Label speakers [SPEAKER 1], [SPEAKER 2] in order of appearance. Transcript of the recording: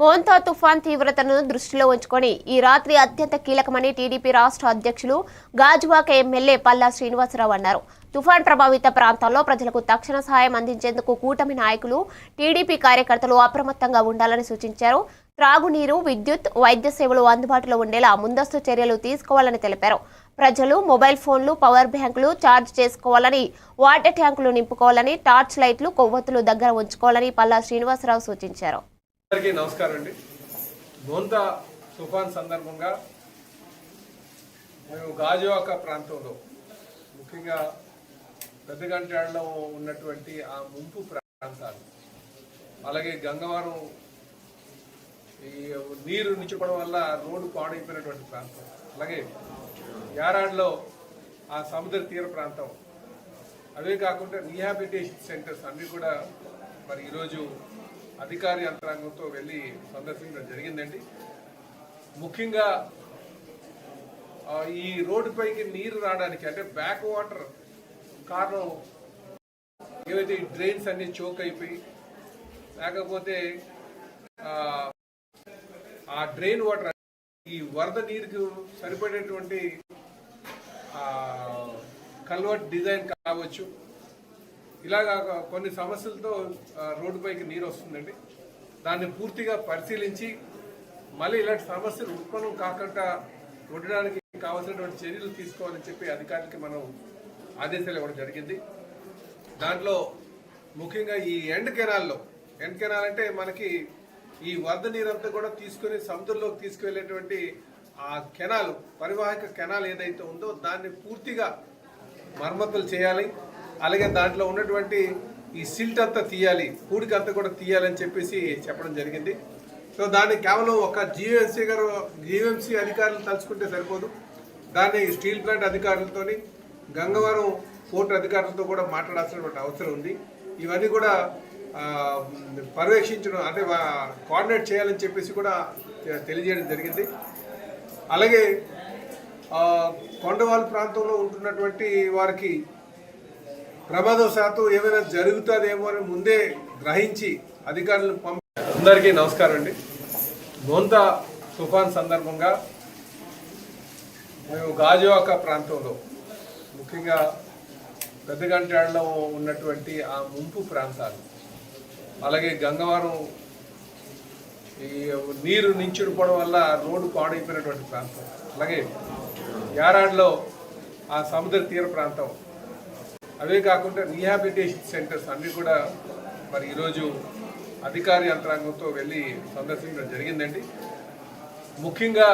[SPEAKER 1] మోంతా తుఫాన్ తీవ్రతను దృష్టిలో ఉంచుకొని ఈ రాత్రి అత్యంత కీలకమని టీడీపీ రాష్ట్ర అధ్యక్షులు గాజువాక ఎమ్మెల్యే పల్లా శ్రీనివాసరావు అన్నారు. తుఫాన్ ప్రభావిత ప్రాంతాల్లో ప్రజలకు తక్షణ సహాయం అందించేందుకు కూటమి నాయకులు టీడీపీ కార్యకర్తలు అప్రమత్తంగా ఉండాలని సూచించారు. త్రాగునీరు విద్యుత్ వైద్య సేవలు అందుబాటులో ఉండేలా ముందస్తు చర్యలు తీసుకోవాలని తెలిపారు. ప్రజలు మొబైల్ ఫోన్లు పవర్ బ్యాంకులు ఛార్జ్ చేసుకోవాలని వాటర్ ట్యాంకులు నింపుకోవాలని టార్చ్ లైట్లు కొవ్వొత్తులు దగ్గర ఉంచుకోవాలని పల్లా శ్రీనివాసరావు సూచించారు.
[SPEAKER 2] అందరికీ నమస్కారం అండి. గోంతా తుఫాన్ సందర్భంగా మేము గాజువాక ప్రాంతంలో ముఖ్యంగా పెద్దగంటాడలో ఉన్నటువంటి ఆ ముంపు ప్రాంతాలు అలాగే గంగవరం ఈ నీరు నించుకోవడం వల్ల రోడ్డు పాడైపోయినటువంటి ప్రాంతం అలాగే యారాడ్లో ఆ సముద్ర తీర ప్రాంతం అవే కాకుండా రీహాబిలిటేషన్ సెంటర్స్ అన్నీ కూడా మరి ఈరోజు అధికార యంత్రాంగంతో వెళ్ళి సందర్శించడం జరిగిందండి. ముఖ్యంగా ఈ రోడ్డుపైకి నీరు రావడానికి అంటే బ్యాక్ వాటర్ కారణం ఏవైతే ఈ డ్రైన్స్ అన్ని చోక్ అయిపోయి లేకపోతే ఆ, డ్రైన్ వాటర్ ఈ వరద నీరుకు సరిపడేటువంటి కల్వర్ట్ డిజైన్ కావచ్చు ఇలాగా కొన్ని సమస్యలతో రోడ్డుపైకి నీరు వస్తుందండి. దాన్ని పూర్తిగా పరిశీలించి మళ్ళీ ఇలాంటి సమస్యలు ఉత్పన్నం కాకుండా ఉండడానికి కావాల్సినటువంటి చర్యలు తీసుకోవాలని చెప్పి అధికారులకి మనం ఆదేశాలు ఇవ్వడం జరిగింది. దాంట్లో ముఖ్యంగా ఈ ఎండ్ కెనాల్లో ఎండ్ కెనాల్ అంటే మనకి ఈ వరద నీరంతా కూడా తీసుకుని సముద్రంలోకి తీసుకువెళ్ళేటువంటి ఆ కెనాల్ పరివాహక కెనాల్ ఏదైతే ఉందో దాన్ని పూర్తిగా మరమ్మతులు చేయాలి. అలాగే దాంట్లో ఉన్నటువంటి ఈ సిల్ట్ అంతా తీయాలి కూడిక అంతా కూడా తీయాలని చెప్పేసి చెప్పడం జరిగింది. సో దాన్ని కేవలం ఒక జీవీఎంసీ గారు జీవీఎంసీ అధికారులు తలుచుకుంటే సరిపోదు. దాన్ని స్టీల్ ప్లాంట్ అధికారులతో గంగవరం పోర్టు అధికారులతో కూడా మాట్లాడాల్సినటువంటి అవసరం ఉంది. ఇవన్నీ కూడా పర్యవేక్షించడం అంటే వా- కోఆర్డినేట్ చేయాలని చెప్పేసి కూడా తె- తెలియజేయడం జరిగింది. అలాగే కొండవాళ్ళ ప్రాంతంలో ఉంటున్నటువంటి వారికి ప్రమాదవశాత్తు ఏమైనా జరుగుతుందేమో అని ముందే గ్రహించి అధికారులను పంపి అందరికీ నమస్కారం అండి. గోంతా తుఫాన్ సందర్భంగా మేము గాజువాక ప్రాంతంలో ముఖ్యంగా పెద్దగంటాడలో ఉన్నటువంటి ఆ ముంపు ప్రాంతాలు అలాగే గంగవరం ఈ నీరు నించుడిపోవడం వల్ల రోడ్డు పాడైపోయినటువంటి ప్రాంతం అలాగే యారాడ్లో ఆ సముద్ర తీర ప్రాంతం అవే కాకుండా రీహాబిలిటేషన్ సెంటర్స్ అన్ని కూడా మరి ఈరోజు అధికార యంత్రాంగంతో వెళ్ళి సందర్శించడం జరిగిందండి. ముఖ్యంగా